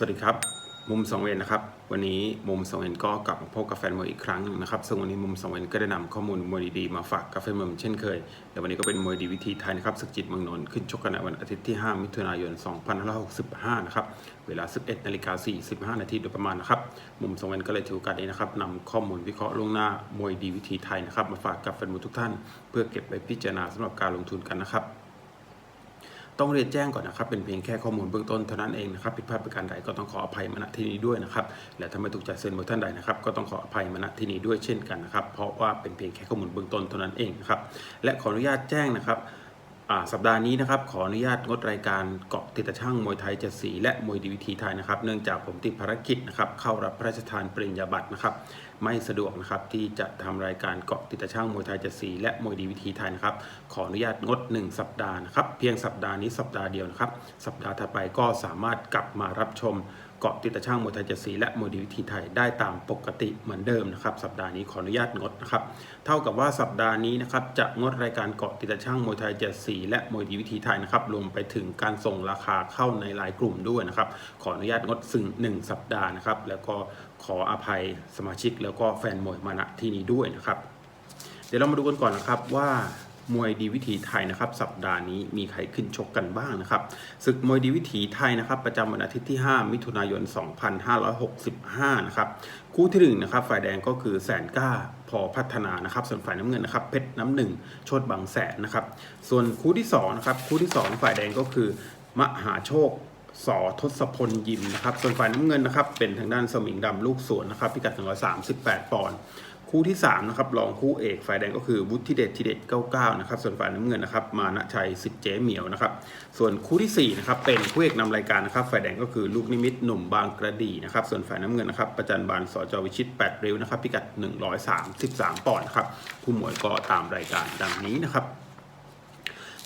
สวัสดีครับ มุมสองเวนนะครับ วันนี้มุมสองเวนก็กลับมาพบกับแฟนมวยอีกครั้งหนึ่งนะครับซึ่งวันนี้มุมสองเวนก็ได้นำข้อมูลมวยดีๆมาฝากกับแฟนมวยเช่นเคยแต่วันนี้ก็เป็นมวยดีวิธีไทยนะครับศึกจิตเมืองนนท์ขึ้นชกกันในวันอาทิตย์ที่ 5 มิถุนายน 2565 นะครับ เวลา 11นาฬิกา45 นาทีโดยประมาณนะครับ มุมสองเวนก็เลยถือโอกาสนี้นะครับนำข้อมูลวิเคราะห์ล่วงหน้ามวยดีวิธีไทยนะครับมาฝากกับแฟนมวยทุกท่าน เพื่อเก็บไว้พิจารณาสำหรับการลงทุนกันนะครับ ต้องเรียนแจ้งก่อนนะครับ เป็นเพียงแค่ข้อมูลเบื้องต้นเท่านั้นเองนะครับผิดพลาดประการใดก็ต้องขออภัยมาณที่นี้ด้วยนะครับ และถ้าไม่ถูกใจเซ็นบท่านใดนะครับ ก็ต้องขออภัยมาณที่นี้ด้วยเช่นกันนะครับ เพราะว่าเป็นเพียงแค่ข้อมูลเบื้องต้นเท่านั้นเองนะครับ และขออนุญาตแจ้งนะครับสัปดาห์นี้นะครับขออนุญาตงดรายการเกาะติดตะช่างมวยไทยเจ็ดสีและมวยดีวิธีไทยนะครับ เนื่องจากผมติดภารกิจนะครับเข้ารับพระราชทานปริญญาบัตรนะครับ ไม่สะดวกนะครับที่จะทำรายการเกาะติดตะช่างมวยไทยจ็ดสีและมวยดีวิธีไทยนะครับ ขออนุญาตงด 1 สัปดาห์นะครับ เพียงสัปดาห์นี้สัปดาห์เดียวนะครับ สัปดาห์ถัดไปก็สามารถกลับมารับชมเกาะติดตะช่างมวยไทยจ็ดสีและมวยดีวิธีไทยได้ตามปกติเหมือนเดิมนะครับ สัปดาห์นี้ขออนุญาตงดนะครับ เท่ากับว่าสัปดาห์นี้นะครับจะงดรายการเกาะติดตะช่างมวยไทยจ็ดสีและมวยดีวิธีไทยนะครับรวมไปถึงการส่งราคาเข้าในรายกลุ่มด้วยนะครับ ขออนุญาตงดซึ่งหนึ่งสัปดาห์นะครับ แล้วก็ ขออภัยสมาชิกแล้วก็แฟนมวยมาณที่นี้ด้วยนะครับ เดี๋ยวเรามาดูกันก่อนนะครับว่ามวยดีวิถีไทยนะครับ สัปดาห์นี้มีใครขึ้นชกกันบ้างนะครับศึกมวยดีวิถีไทยนะครับ ประจำวันอาทิตย์ที่ 5 มิถุนายน 2565 นะครับคู่ที่หนึ่งนะครับฝ่ายแดงก็คือแสนก้าพอพัฒนานะครับ ส่วนฝ่ายน้ำเงินนะครับเพชรน้ำหนึ่งโชดบางแสนนะครับ ส่วนคู่ที่สองนะครับคู่ที่สองฝ่ายแดงก็คือ มหาโชค สอทศพลยิมนะครับ ส่วนฝ่ายน้ำเงินนะครับ เป็นทางด้านสมิงดำลูกสวนนะครับ พิกัด 138 ปอนด์คู่ที่3นะครับรองคู่เอกฝ่ายแดงก็คือวุฒิเดชทีเด็ด99นะครับส่วนฝ่ายน้ำเงินนะครับมานะชัยสิทธิ์เจ๊เหมียวนะครับส่วนคู่ที่4นะครับเป็นคู่เอกนำรายการนะครับฝ่ายแดงก็คือลูกนิมิตหนุ่มบางกระดีนะครับส่วนฝ่ายน้ำเงินนะครับประจันบานสจวิชิต 8 ริ้วนะครับพิกัด 133 ปอนด์นะครับผู้หมวยก็ตามรายการดังนี้นะครับ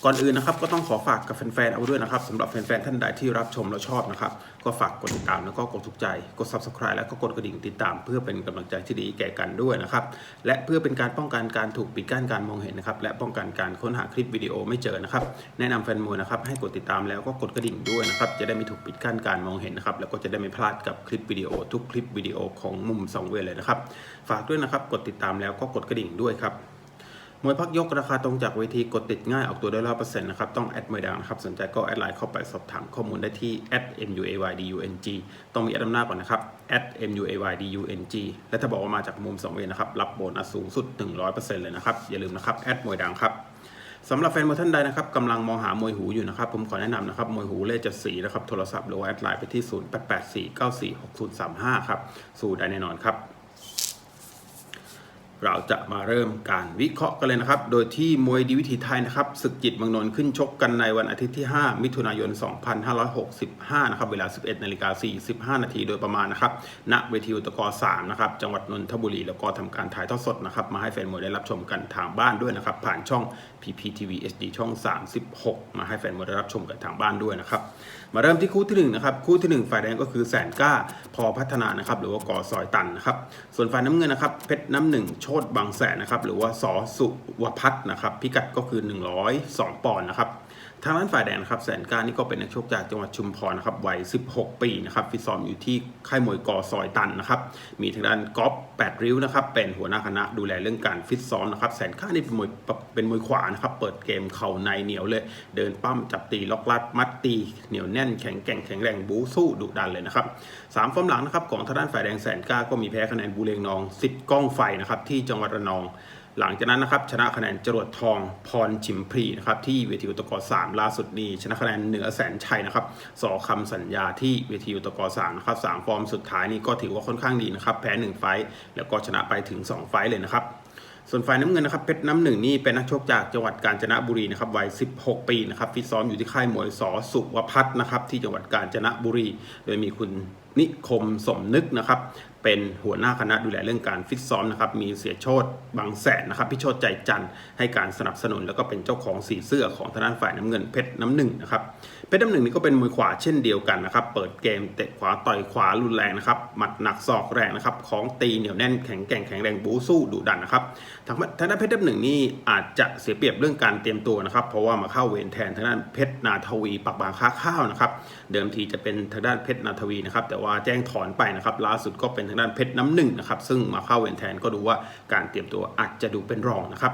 ก่อนอื่นนะครับก็ต้องขอฝากกับแฟนๆเอาไว้ด้วยนะครับสำหรับแฟนๆท่านใดที่รับชมแล้วชอบนะครับ ก็ฝากกดติดตามแล้วก็กดถูกใจ กด subscribe แล้วก็กดกระดิ่งติดตาม เพื่อเป็นกำลังใจที่ดีแก่กันด้วยนะครับและเพื่อเป็นการป้องกันการถูกปิดกั้นการมองเห็นนะครับและป้องกันการค้นหาคลิปวิดีโอไม่เจอนะครับแนะนำแฟนมวยนะครับให้กดติดตามแล้วก็กดกระดิ่งด้วยนะครับจะได้ไม่ถูกปิดกั้นการมองเห็นนะครับแล้วก็จะได้ไม่พลาดกับคลิปวิดีโอทุกคลิปวิดีโอของมุมสองเวเลยนะครับฝากด้วยนะครับกดติดตามแล้วก็กดกระดิ่งด้วยครับ มวยพักยกราคาตรงจากเวทีกดติดง่ายออกตัวได้ร้อยเปอร์เซ็นต์นะครับ ต้องแอดมวยดังนะครับ สนใจก็แอดไลน์เข้าไปสอบถามข้อมูลได้ที่ @muaydung ต้องมีแอดนำหน้าก่อนนะครับ @muaydung และถ้าบอกว่ามาจากมุมสองเวนะครับ รับโบนัสสูงสุด 100%เลยนะครับ อย่าลืมนะครับแอดมวยดังครับสำหรับแฟนมวยท่านใดนะครับกำลังมองหามวยหูอยู่นะครับ ผมขอแนะนำนะครับมวยหูเลขจะสีนะครับโทรศัพท์หรือว่าแอดไลน์ไปที่ 0884946035 ครับ สู้ได้แน่นอนครับ เราจะมาเริ่มการวิเคราะห์กันเลยนะครับ โดยที่มวยดีวิถีไทยนะครับศึกจิตเมืองนนท์ขึ้นชกกันในวันอาทิตย์ที่ 5 มิถุนายน 2565 นะครับ เวลา 11นาฬิกา45 นาทีโดยประมาณนะครับ ณ เวทีอุตกร3นะครับ จังหวัดนนทบุรี แล้วก็ทำการถ่ายทอดสดนะครับ มาให้แฟนมวยได้รับชมกันทางบ้านด้วยนะครับ ผ่านช่อง PPTV HD ช่อง 36 มาให้แฟนมวยได้รับชมกันทางบ้านด้วยนะครับ มาเริ่มที่คู่ที่หนึ่งนะครับ คู่ที่หนึ่งฝ่ายแดงก็คือแสนก้าพอพัฒนานะครับ หรือว่ากอซอยตันนะครับ ส่วนฝ่ายน้ำเงินนะครับ เพชรน้ำหนึ่งโชดบางแสนนะครับ หรือว่าสอสุวพัฒน์นะครับ พิกัดก็คือ 102 ปอนด์นะครับ ทางด้านฝ่ายแดงนะครับแสนก้านี่ก็เป็นนักชกจากจังหวัดชุมพรนะครับวัย 16 ปีนะครับฟิตซ้อมอยู่ที่ค่ายมวยกอซอยตันนะครับมีทางด้านก๊อฟแปดริ้วนะครับเป็นหัวหน้าคณะดูแลเรื่องการฟิตซ้อมนะครับแสนก้านี่เป็นมวยเป็นมวยขวานะครับเปิดเกมเข่าในเหนียวเลย เดินปั้มจับตีล็อกลัดมัดตีเหนียวแน่นแข็งแกร่งแข็งแรงบูสู้ดุดันเลยนะครับสามฟอร์มหลังนะครับของทางด้านฝ่ายแดงแสนก้าก็มีแพ้คะแนนบูเรงนองสิทธิ์ก้องไฟนะครับที่จังหวัดระนอง หลังจากนั้นนะครับชนะคะแนนจรวดทองพรชิมพรีนะครับที่เวทีอุตกรสามล่าสุดนี้ชนะคะแนนเหนือแสนชัยนะครับสอคำสัญญาที่เวทีอุตกรสามนะครับสามฟอร์มสุดท้ายนี่ก็ถือว่าค่อนข้างดีนะครับแพ้หนึ่งไฟต์แล้วก็ชนะไปถึง 2 ไฟต์เลยนะครับส่วนฝ่ายน้ำเงินนะครับเพชรน้ำหนึ่งนี่เป็นนักชกจากจังหวัดกาญจนบุรีนะครับวัย 16 ปีนะครับฟิตซ้อมอยู่ที่ค่ายมวยสอสุวพัฒนะครับที่จังหวัดกาญจนบุรี โดยมีคุณนิคมสมนึกนะครับ เป็นหัวหน้าคณะดูแลเรื่องการฟิตซ้อมนะครับ มีเสียโชตบางแสนนะครับ พี่โชตใจจันทร์ให้การสนับสนุน แล้วก็เป็นเจ้าของสีเสื้อของทางด้านฝ่ายน้ำเงินเพชรน้ำหนึ่งนะครับ เพชรน้ำหนึ่งนี่ก็เป็นมวยขวาเช่นเดียวกันนะครับ เปิดเกมเตะขวาต่อยขวารุนแรงนะครับ หมัดหนักศอกแรงนะครับ ของตีเหนียวแน่นแข็งแกร่งแข็งแรงบูสู้ดุดันนะครับ ทางทางด้านเพชรน้ำหนึ่งนี่อาจจะเสียเปรียบเรื่องการเตรียมตัวนะครับ เพราะว่ามาเข้าเวรแทนทางด้านเพชรนาทวีปักบางค้าข้าวนะครับ เดิมทีจะเป็นทางด้านเพชรนาทวีนะครับ แต่ว่าแจ้งถอนไปนะครับ ล่าสุดก็เป็นางด้านเพชรน้ำหนึ่งนะครับซึ่งมาเข้าเวนแทนก็ดูว่าการเตรียมตัวอาจจะดูเป็นรองนะครับ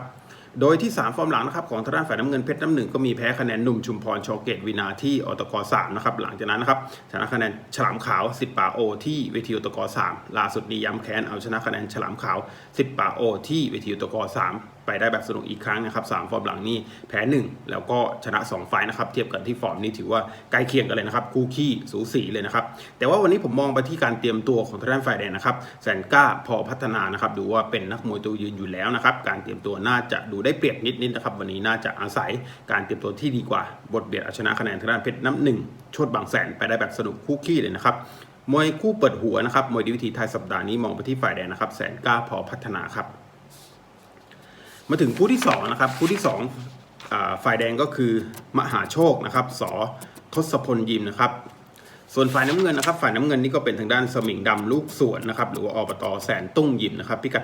โดยที่ 3 ฟอร์มหลังนะครับของทางด้านฝ่ายน้ำเงินเพชรน้ำหนึ่งก็มีแพ้คะแนนหนุ่มชุมพรชอเกตวินาที่อตก3นะครับหลังจากนั้นนะครับชนะคะแนนฉลามขาว 10ป่าโอ ที่เวทีอตก3ล่าสุดนี้ย้ำแค้นเอาชนะคะแนนฉลามขาว 10ป่าโอ ที่เวทีอตก3 ไปได้แบบสนุกอีกครั้งนะครับสามฟอร์มหลังนี้แพ้ 1 แล้วก็ชนะ 2 ไฟนะครับเทียบกันที่ฟอร์มนี้ถือว่าใกล้เคียงกันเลยนะครับคู่ขี้สูสีเลยนะครับแต่ว่าวันนี้ผมมองไปที่การเตรียมตัวของทางด้านฝ่ายแดงนะครับแสนกล้าพอพัฒนานะครับดูว่าเป็นนักมวยตัวยืนอยู่แล้วนะครับการเตรียมตัวน่าจะดูได้เปรียบนิดๆนะครับวันนี้น่าจะอาศัยการเตรียมตัวที่ดีกว่าบทเบียดเอาชนะคะแนนทางด้านเพชรน้ำหนึ่งโชดบางแสนไปได้แบบสนุกคู่ขี้เลยนะครับมวยคู่เปิดหัวนะครับมวยดีวิธีไทยสัปดาห์นี้มองไปที่ฝ่ายแดงนะครับแสนก้าพอพัฒนาครับ มาถึงคู่ที่2นะครับคู่ที่2อ่าฝ่ายแดงก็คือมหาโชคนะครับสทศพลยิมนะครับ ส่วนฝ่ายน้ำเงินนะครับ ฝ่ายน้ำเงินนี่ก็เป็นทางด้านสมิงดำลูกสวนนะครับ หรือว่าอบตแสนตุ้งยิมนะครับ พิกัด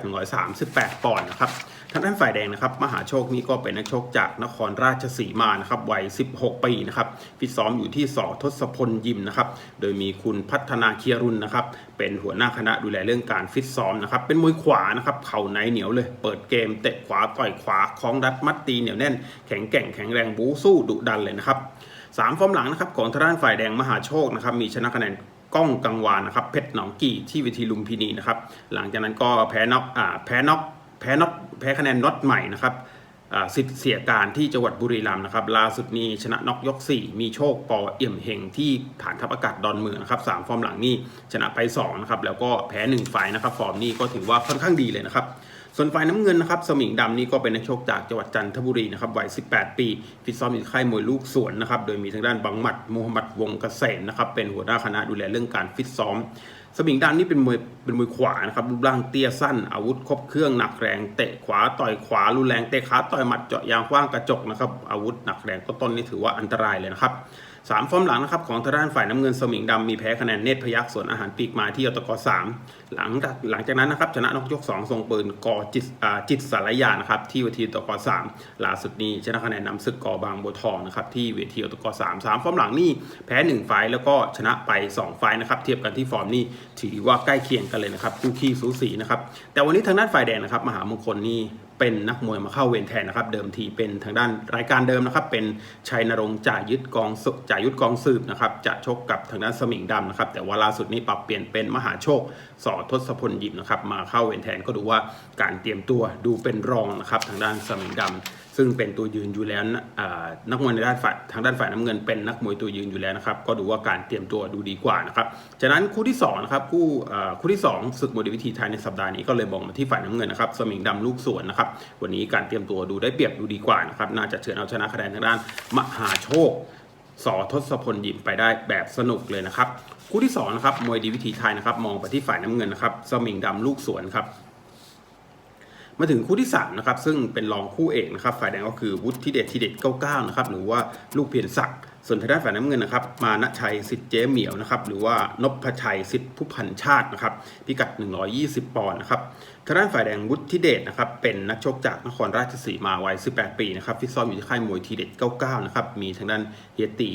138ปอนด์นะครับ ทางด้านฝ่ายแดงนะครับมหาโชคนี่ก็เป็นนักชกจากนครราชสีมานะครับวัย 16 ปีนะครับฟิตซ้อมอยู่ที่สอทศพลยิมนะครับโดยมีคุณพัฒนาเคียรุนนะครับเป็นหัวหน้าคณะดูแลเรื่องการฟิตซ้อมนะครับเป็นมวยขวานะครับเข่าในเหนียวเลย เปิดเกมเตะขวาต่อยขวาคล้องรัดมัดตีเหนียวแน่นแข็งแกร่งแข็งแรงบู๊สู้ดุดันเลยนะครับสามฟอร์มหลังนะครับของทางด้านฝ่ายแดงมหาโชคนะครับมีชนะคะแนนก้องกังวานนะครับเพชรหนองกี่ที่เวทีลุมพินีนะครับหลังจากนั้นก็แพ้น็อกอ่าแพ้น็อก แพ้น็อกแพ้คะแนนน็อตใหม่นะครับสิทธิ์เสียการที่จังหวัดบุรีรัมย์นะครับล่าสุดนี้ชนะน็อกยก 4 มีโชคปอเอี่ยมเฮงที่ฐานทัพอากาศดอนเมืองนะครับสามฟอร์มหลังนี่ชนะไป2นะครับแล้วก็แพ้1ไฟนะครับฟอร์มนี้ก็ถือว่าค่อนข้างดีเลยนะครับส่วนฝ่ายน้ำเงินนะครับสมิงดำนี่ก็เป็นนักชกจากจังหวัดจันทบุรีนะครับวัย 18 ปีฟิตซ้อมอยู่ค่ายมวยลูกสวนนะครับโดยมีทางด้านบังหมัดมูฮัมหมัดวงเกษมนะครับเป็นหัวหน้าคณะดูแลเรื่องการฟิตซ้อม สมิงดำนี่เป็นมวยเป็นมวยขวานะครับรูปร่างเตี้ยสั้น อาวุธครบเครื่องหนักแรงเตะขวาต่อยขวารุนแรงเตะขาต่อยหมัดเจาะยางกว้างกระจกนะครับอาวุธหนักแรงต้นๆนี่ถือว่าอันตรายเลยนะครับ สามฟอร์มหลังนะครับของทางด้านฝ่ายน้ำเงินสมิงดำมีแพ้คะแนนเนตพยักส่วนอาหารปีกมาที่อตกสามหลังจากหลังจากนั้นนะครับชนะนกยกสองทรงปืนกอจิตจิตสารยานะครับที่เวทีอตกสามล่าสุดนี้ชนะคะแนนนำศึกกอบางบัวทองนะครับที่เวทีอตกสามสามฟอร์มหลังนี่แพ้หนึ่งไฟแล้วก็ชนะไปสองไฟนะครับเทียบกันที่ฟอร์มนี่ถือว่าใกล้เคียงกันเลยนะครับคู่ขี้สูสีนะครับแต่วันนี้ทางด้านฝ่ายแดงนะครับมหามงคลนี่ เป็นนักมวยมาเข้าเวรแทนนะครับ เดิมทีเป็นทางด้านรายการเดิมนะครับ เป็นชัยนรงจ่ายึดกองสืจ่ายุทธกองสืบนะครับจะชกกับทางด้านสมิงดำนะครับ แต่ว่าล่าสุดนี้ปรับเปลี่ยนเป็นมหาโชคสอทศพลยิมนะครับ มาเข้าเวรแทนก็ดูว่าการเตรียมตัวดูเป็นรองนะครับ ทางด้านสมิงดำ ซึ่งเป็นตัวยืนอยู่แล้วนักมวยในด้านฝ่ายทางด้านฝ่ายน้ำเงินเป็นนักมวยตัวยืนอยู่แล้วนะครับ ก็ดูว่าการเตรียมตัวดูดีกว่านะครับฉะนั้นคู่ที่สองนะครับคู่คู่ที่สองศึกมวยวิธีไทยในสัปดาห์นี้ก็เลยมองมาที่ฝ่ายน้ำเงินนะครับสมิงดำลูกสวนนะครับวันนี้การเตรียมตัวดูได้เปรียบดูดีกว่านะครับน่าจะเฉือนเอาชนะคะแนนทางด้านมหาโชคสอทศพลยิมไปได้แบบสนุกเลยนะครับคู่ที่สองนะครับมวยดีวิธีไทยนะครับมองไปที่ฝ่ายน้ำเงินนะครับสมิงดำลูกสวนครับ มาถึงคู่ที่3นะครับซึ่งเป็นรองคู่เอกนะครับฝ่ายแดงก็คือวุฒิเดชทีเด็ด99นะครับหรือว่าลูกเพียรศักดิ์ส่วนทางด้านฝ่ายน้ำเงินนะครับมานะชัยสิทธิ์เจ๊เหมียวนะครับหรือว่านพชัยสิทธิ์ผู้พันชาตินะครับพิกัด 120 ปอนด์นะครับทางด้านฝ่ายแดงวุฒิเดชนะครับเป็นนักชกจากนครราชสีมาวัย 18 ปีนะครับฟิตซ้อมอยู่ที่ค่ายมวยทีเด็ด 99 นะครับมีทางด้านเฮียตี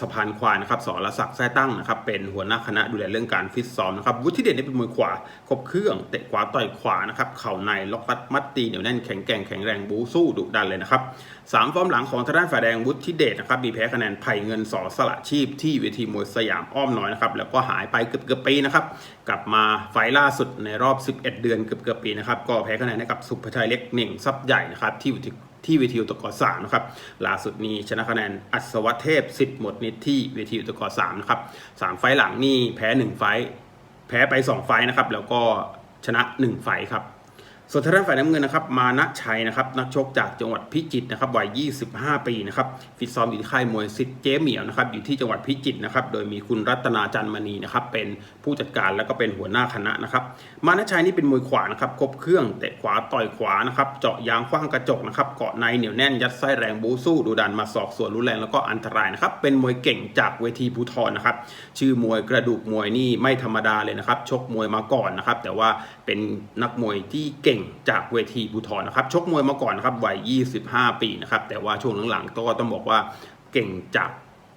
สะพานควายนะครับสรศักดิ์แท้ตั้งนะครับ เป็นหัวหน้าคณะดูแลเรื่องการฟิตซ้อมนะครับ วุฒิเดชนี่เป็นมวยขวาครบเครื่องเตะขวาต่อยขวานะครับเข่าในล็อกรัดมัดตีเหนียวแน่นแข็งแกร่งแข็งแรงบูสู้ดุดันเลยนะครับสามฟอร์มหลังของทางด้านฝ่ายแดงวุฒิเดชนะครับมีแพ้คะแนนไผ่เงินสอสละชีพที่เวทีมวยสยามอ้อมน้อยนะครับแล้วก็หายไปเกือบเกือบปีนะครับกลับมาไฟล่าสุดในรอบ 11 เดือนเกือบเกือบปีนะครับก็แพ้คะแนนให้กับสุภชัยเล็กหนึ่งซับใหญ่นะครับที่อยู่ ที่ที่เวทีอุตกรสามนะครับล่าสุดนี้ชนะคะแนนอัศวเทพสิทธิ์หมดนิดที่เวทีอุตกรสามนะครับสามไฟล์หลังนี่แพ้หนึ่งไฟล์แพ้ไปสองไฟล์นะครับ แล้วก็ชนะหนึ่งไฟล์ครับ ส่วนทางด้านฝ่ายน้ำเงินนะครับมานะชัยนะครับนักชกจากจังหวัดพิจิตรนะครับวัย 25 ปีนะครับฟิตซ้อมอยู่ที่ค่ายมวยสิทธิ์เจ๊เหมียวนะครับอยู่ที่จังหวัดพิจิตรนะครับโดยมีคุณรัตนาจันมณีนะครับเป็นผู้จัดการแล้วก็เป็นหัวหน้าคณะนะครับมานะชัยนี่เป็นมวยขวานะครับครบเครื่องเตะขวาต่อยขวานะครับเจาะยางคว้างกระจกนะครับเกาะในเหนียวแน่นยัดไส้แรงบูสู้ดูดันมาสอกส่วนรุนแรงแล้วก็อันตรายนะครับเป็นมวยเก่งจากเวทีภูทรนะครับชื่อมวยกระดูกมวยนี่ไม่ธรรมดาเลยนะครับชกมวยมาก่อนนะครับแต่ว่า เป็นนักมวยที่เก่งจากเวทีภูทรนะครับ ชกมวยมาก่อนนะครับวัย 25 ปีนะครับ แต่ว่าช่วงหลังๆ ก็ต้องบอกว่าเก่งจาก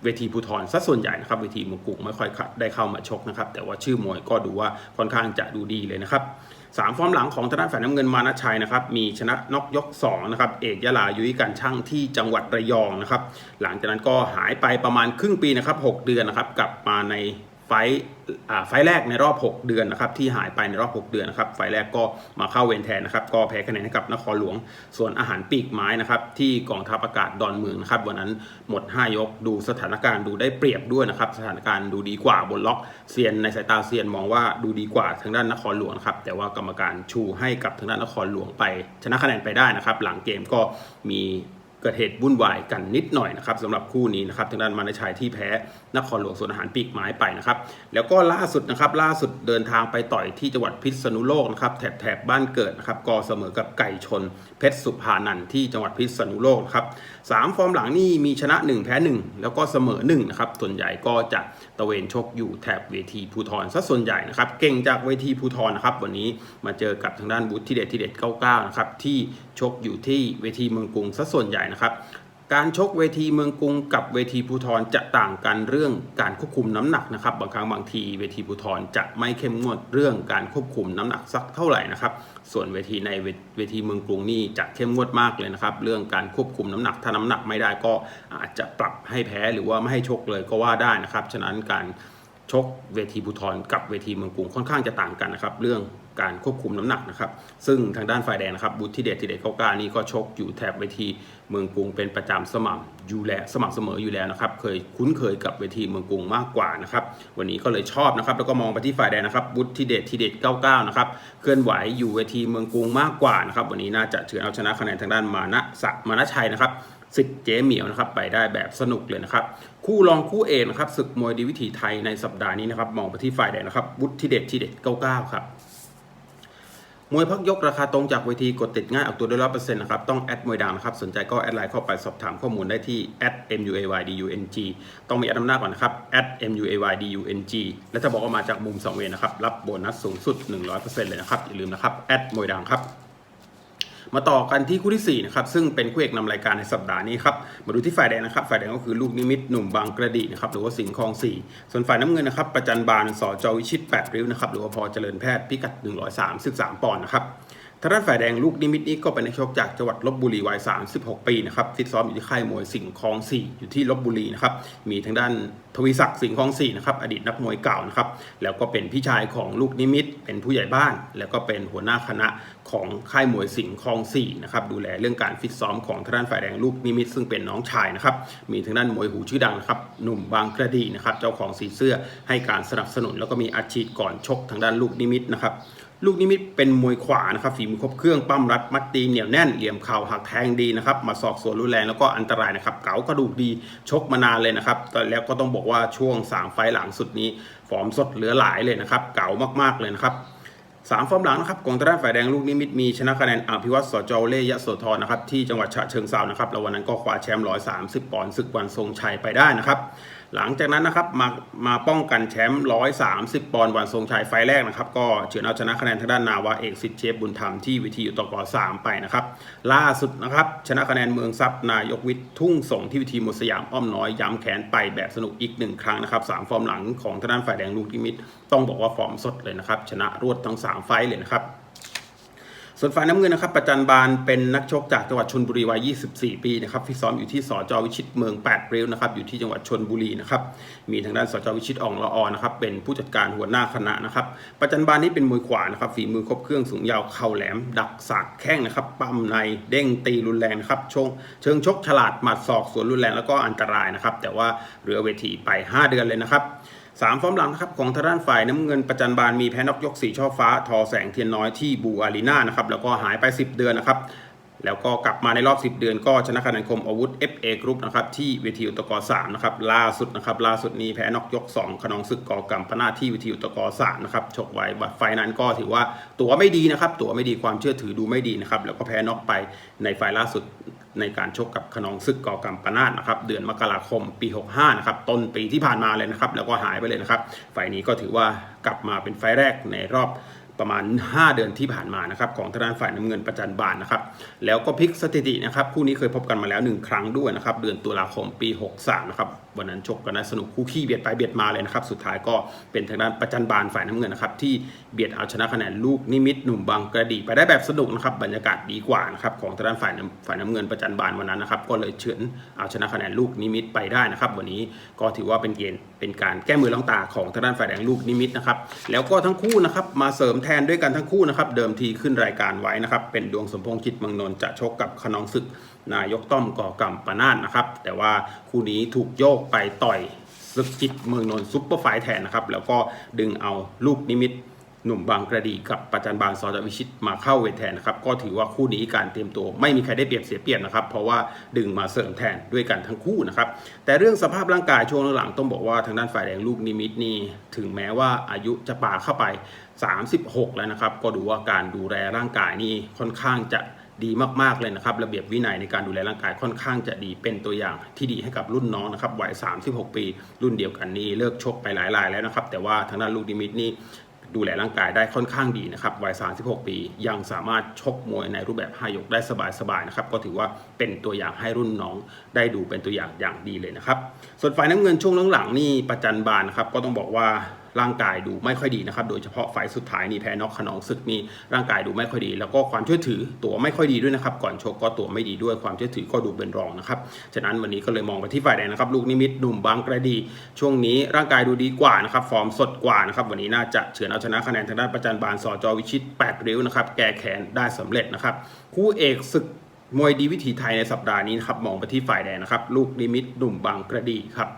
เวทีภูทรซะส่วนใหญ่นะครับเวทีมงกุฎไม่ค่อยได้เข้ามาชกนะครับ แต่ว่าชื่อมวยก็ดูว่าค่อนข้างจะดูดีเลยนะครับสามฟอร์มหลังของทางด้านฝ่ายน้ำเงินมานะชัยนะครับมีชนะน็อกยก2นะครับเอกยะลายุ้ยการช่างที่จังหวัดระยองนะครับ หลังจากนั้นก็หายไปประมาณครึ่งปีนะครับ 6 เดือนนะครับกลับมาใน ไฟไฟแรกในรอบ 6 เดือนนะครับที่หายไปในรอบ 6 เดือนนะครับไฟแรกก็มาเข้าเวรแทนนะครับก็แพ้คะแนนให้กับนครหลวง ส่วนอาหารปีกไม้นะครับที่กองทัพอากาศดอนเมืองนะครับวันนั้นหมด 5 ยกดูสถานการณ์ดูได้เปรียบด้วยนะครับสถานการณ์ดูดีกว่าบนล็อกเซียนในสายตาเซียนมองว่าดูดีกว่าทางด้านนครหลวงครับแต่ว่ากรรมการชูให้กับทางด้านนครหลวงไป ชนะคะแนนไปได้นะครับหลังเกมก็มี เกิดเหตุวุ่นวายกันนิดหน่อยนะครับสำหรับคู่นี้นะครับทางด้านมานชัยที่แพ้นครหลวงส่วนอาหารปีกไม้ไปนะครับแล้วก็ล่าสุดนะครับล่าสุดเดินทางไปต่อยที่จังหวัดพิษณุโลกนะครับแถบแถบบ้านเกิดนะครับก็เสมอกับไก่ชน เพชรสุภานันท์ที่จังหวัดพิษณุโลกครับสามฟอร์มหลังนี่มีชนะ 1 แพ้ 1 แล้วก็เสมอ1นะครับส่วนใหญ่ก็จะะเวนชกอยู่แถบเวทีภูทรซะส่วนใหญ่นะครับ เก่งจากเวทีภูทรนะครับ วันนี้มาเจอกับทางด้านบุตรที่เด็ดที่เด็ด99นะครับที่ชกอยู่ที่เวทีเมืองกรุงซะส่วนใหญ่นะครับ การชกเวทีเมืองกรุงกับเวทีภูทรจะต่างกันเรื่องการควบคุมน้ำหนักนะครับ บางครั้งบางทีเวทีภูทรจะไม่เข้มงวดเรื่องการควบคุมน้ำหนักสักเท่าไหร่นะครับ ส่วนเวทีในเวทีเมืองกรุงนี่จะเข้มงวดมากเลยนะครับ เรื่องการควบคุมน้ำหนัก ถ้าน้ำหนักไม่ได้ก็อาจจะปรับให้แพ้หรือว่าไม่ให้ชกเลยก็ว่าได้นะครับ ฉะนั้นการชกเวทีภูทรกับเวทีเมืองกรุงค่อนข้างจะต่างกันนะครับ เรื่อง การควบคุมน้ำหนักนะครับ ซึ่งทางด้านฝ่ายแดงนะครับบุตรที่เด็ดที่เด็ดเก้าก้านี่ก็ชกอยู่แถบเวทีเมืองกรุงเป็นประจำสม่ำอยู่แล้วสม่ำเสมออยู่แล้วนะครับเคยคุ้นเคยกับเวทีเมืองกรุงมากกว่านะครับวันนี้ก็เลยชอบนะครับแล้วก็มองไปที่ฝ่ายแดงนะครับบุตรที่เด็ดที่เด็ด99นะครับเคลื่อนไหวอยู่เวทีเมืองกรุงมากกว่านะครับวันนี้น่าจะเฉือนเอาชนะคะแนนทางด้านมานะสะมานะชัยนะครับสิทธิ์เจ๊เหมียวนะครับไปได้แบบสนุกเลยนะครับ คู่รองคู่เอกนะครับศึกมวยดีวิถีไทยในสัปดาห์นี้นะครับ มองไปที่ฝ่ายแดงนะครับบุตรที่เด็ดที่เด็ด99ครับ มวยพักยกราคาตรงจากเวทีกดติดง่ายออกตัวได้ร้อยเปอร์เซ็นต์นะครับต้องแอดมวยดังนะครับสนใจก็แอดไลน์เข้าไปสอบถามข้อมูลได้ที่ @muaydung ต้องมีแอดนำหน้าก่อนนะครับ @muaydung และถ้าบอกว่ามาจากมุม2เวนะครับรับโบนัสสูงสุด 100%เลยนะครับอย่าลืมนะครับแอดมวยดังครับ มาต่อกันที่คู่ที่ 4 นะครับ ซึ่งเป็นคู่เอกนำรายการในสัปดาห์นี้ครับ มาดูที่ฝ่ายแดงนะครับ ฝ่ายแดงก็คือลูกนิมิตหนุ่มบางกระดีนะครับ หรือว่าสิงห์คลอง 4 ส่วนฝ่ายน้ำเงินนะครับ ประจันบานสอจวิชิต 8 ริ้วนะครับ หรือว่าพอเจริญแพทย์พิกัด 133 ปอนด์นะครับ ทางด้านฝ่ายแดงลูกนิมิตนี้ก็เป็นนักชกจากจังหวัดลบบุรีวัย 36 ปีนะครับฟิตซ้อมอยู่ที่ค่ายมวยสิงห์คลอง 4 อยู่ที่ลบบุรีนะครับ มีทางด้านทวีศักดิ์สิงห์คลอง 4 นะครับ อดีตนักมวยเก่านะครับ แล้วก็เป็นพี่ชายของลูกนิมิต เป็นผู้ใหญ่บ้าน แล้วก็เป็นหัวหน้าคณะของค่ายมวยสิงห์คลอง 4 นะครับ ดูแลเรื่องการฟิตซ้อมของทางด้านฝ่ายแดงลูกนิมิต ซึ่งเป็นน้องชายนะครับ มีทางด้านมวยหูชื่อดังนะครับ หนุ่มบางกระดีนะครับ เจ้าของสีเสื้อให้การสนับสนุน แล้วก็มีอาชีพก่อนชกทางด้านลูกนิมิตนะครับ ลูกนิมิตเป็นมวยขวานะครับฝีมือครบเครื่องปั้มรัดมัดตีเหนียวแน่นเหลี่ยมเข่าหักแทงดีนะครับมาสอกสวนรุนแรงแล้วก็อันตรายนะครับเก๋ากระดูกดีชกมานานเลยนะครับแต่แล้วก็ต้องบอกว่าช่วง 3 ไฟหลังสุดนี้ ฟอร์มสดเหลือหลายเลยนะครับเก๋ามากๆเลยนะครับสามฟอร์มหลังนะครับของทางด้านฝ่ายแดงลูกนิมิตมีชนะคะแนนอภิวัตสจเล่ยะโสธรนะครับที่จังหวัดฉะเชิงเซานะครับแล้ววันนั้นก็คว้าแชมป์130ปอนด์ศึกวันทรงชัยไปได้นะครับ หลังจากนั้นนะครับมามาป้องกันแชมป์ 130 ปอนด์วันทรงชัยไฟแรกนะครับ ก็เฉือนเอาชนะคะแนนทางด้านนาวาเอกสิทธิ์เชฟบุญธรรมที่วิธีอุตกสามไปนะครับ ล่าสุดนะครับ ชนะคะแนนเมืองทรัพย์นายกวิทย์ทุ่งส่งที่วิธีมสยามอ้อมน้อย ย้ำแขนไปแบบสนุกอีกหนึ่งครั้งนะครับสามฟอร์มหลังของทางด้านฝ่ายแดงลูกิมิต ต้องบอกว่าฟอร์มสดเลยนะครับ ชนะรวดทั้ง 3 ไฟเลยนะครับ ส่วนฝ่ายน้ำเงินนะครับประจันบานเป็นนักชกจากจังหวัดชนบุรีวัย 24 ปีนะครับฟิตซ้อมอยู่ที่สจวิชิตเมือง8ริ้วนะครับอยู่ที่จังหวัดชนบุรีนะครับมีทางด้านสจวิชิตอ่องละออนะครับเป็นผู้จัดการหัวหน้าคณะนะครับประจันบานนี่เป็นมวยขวานะครับฝีมือครบเครื่องสูงยาวเข่าแหลม ดักสาดแข้งนะครับปั้มในเด้งตีรุนแรงนะครับชงเชิงชกฉลาดหมัดศอกสวนรุนแรงแล้วก็อันตรายนะครับแต่ว่าเรือเวทีไป 5 เดือนเลยนะครับ สามฟอร์มหลังนะครับของทางด้านฝ่ายน้ำเงินประจันบานมีแพ้นอกยกสีช่อฟ้า ทอแสงเทียนน้อยที่บูอารีนานะครับแล้วก็หายไป 10 เดือนนะครับ แล้วก็กลับมาในรอบ 10 เดือนก็ชนะคะแนนคมอาวุธ FA Group นะครับที่เวทีอุตกร3นะครับล่าสุดนะครับล่าสุดนี้แพ้นอกยก 2ขนองศึกกอกรรมปนาที่เวทีอุตกร3นะครับชกไว้บัตรไฟนั้นก็ถือว่าตัวไม่ดีนะครับ ตัวไม่ดีความเชื่อถือดูไม่ดีนะครับแล้วก็แพ้นอกไปในไฟล่าสุดในการชกกับขนองศึกกอกรรมปนาทนะครับเดือนมกราคมปี 65นะครับต้นปีที่ผ่านมาเลยนะครับแล้วก็หายไปเลยนะครับไฟนี้ก็ถือว่ากลับมาเป็นไฟแรกในรอบ ประมาณ 5 เดือนที่ผ่านมานะครับของทางด้านฝ่ายน้ำเงินประจันบานนะครับแล้วก็พลิกสถิตินะครับคู่นี้เคยพบกันมาแล้ว 1 ครั้งด้วยนะครับเดือนตุลาคมปี 63นะครับวันนั้นชกกันนะสนุกคู่ขี้เบียดไปเบียดมาเลยนะครับสุดท้ายก็เป็นทางด้านประจันบานฝ่ายน้ำเงินนะครับที่เบียดเอาชนะคะแนนลูกนิมิตหนุ่มบางกระดีไปได้แบบสนุกนะครับบรรยากาศดีกว่านะครับของทางด้านฝ่ายฝ่ายน้ำเงินประจันบานวันนั้นนะครับก็เลยเฉือนเอาชนะคะแนนลูกนิมิตไปได้นะครับวันนี้ก็ถือว่าเป็นเกณฑ์เป็นการแก้มือล้างตาของทางด้านฝ่ายแดงลูกนิมิตนะครับแล้วก็ทั้งคู่นะครับมาเสริมแทนด้วยกันทั้งคู่นะครับ เดิมทีขึ้นรายการไว้นะครับ เป็นดวงสมพงษ์จิตเมืองนนท์จะชกกับขนองศึกนายกต้อมก่อกรรมปนาตนะครับ แต่ว่าคู่นี้ถูกโยกไปต่อยศึกจิตเมืองนนท์ซุปเปอร์ไฟท์แทนนะครับ แล้วก็ดึงเอาลูกนิมิตหนุ่มบางกระดีกับประจันบานซอจวิชิตมาเข้าเวทแทนนะครับ ก็ถือว่าคู่นี้การเตรียมตัว ไม่มีใครได้เปรียบเสียเปรียบนะครับ เพราะว่าดึงมาเสริมแทนด้วยกันทั้งคู่นะครับ แต่เรื่องสภาพร่างกายช่วงหลังๆต้องบอกว่าทางด้านฝ่ายแดงลูกนิมิตนี่ถึงแม้ว่าอายุจะป่าเข้าไป 36 แล้วนะครับ ก็ดูว่าการดูแลร่างกายนี่ค่อนข้างจะดีมากๆเลยนะครับ ระเบียบวินัยในการดูแลร่างกายค่อนข้างจะดีเป็นตัวอย่างที่ดีให้กับรุ่นน้องนะครับวัย 36 ปี รุ่นเดียวกันนี้เลิกชกไปหลายรายแล้วนะครับ แต่ว่าทางด้านลูกดิมิตนี่ดูแลร่างกายได้ค่อนข้างดีนะครับวัย 36 ปี ยังสามารถชกมวยในรูปแบบ5ยกได้สบายๆนะครับ ก็ถือว่าเป็นตัวอย่างให้รุ่นน้องได้ดูเป็นตัวอย่างอย่างดีเลยนะครับ ส่วนฝ่ายน้ำเงินช่วงหลังๆนี่ประจันบานนะครับ ก็ต้องบอกว่า ร่างกายดูไม่ค่อยดีนะครับ โดยเฉพาะไฟสุดท้ายนี่แพ้น็อกขนองศึกนี่ร่างกายดูไม่ค่อยดี แล้วก็ความเชื่อถือตัวไม่ค่อยดีด้วยนะครับ ก่อนชกก็ตัวไม่ดีด้วยความเชื่อถือก็ดูเป็นรองนะครับ ฉะนั้นวันนี้ก็เลยมองไปที่ฝ่ายแดงนะครับ ลูกนิมิตหนุ่มบางกระดี ช่วงนี้ร่างกายดูดีกว่านะครับ ฟอร์มสดกว่านะครับ วันนี้น่าจะเฉือนเอาชนะคะแนนทางด้านประจันบานสจวิชิต8ริ้วนะครับ แก้แค้นได้สำเร็จนะครับ คู่เอกศึกมวยดีวิถีไทยในสัปดาห์นี้นะครับ มองไปที่ฝ่ายแดงนะครับ ลูกนิมิตหนุ่มบางกระดีครับ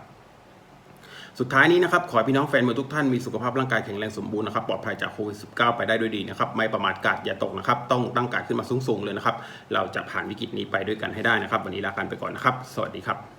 สุดท้ายนี้นะครับขอให้พี่น้องแฟนมวยทุกท่านมีสุขภาพร่างกายแข็งแรงสมบูรณ์นะครับปลอดภัยจากโควิด -19 ไปได้ด้วยดีนะครับไม่ประมาทกาดอย่าตกนะครับต้องตั้งกาดขึ้นมาสูงๆเลยนะครับเราจะผ่านวิกฤตนี้ไปด้วยกันให้ได้นะครับ วันนี้ลากันไปก่อนนะครับ สวัสดีครับ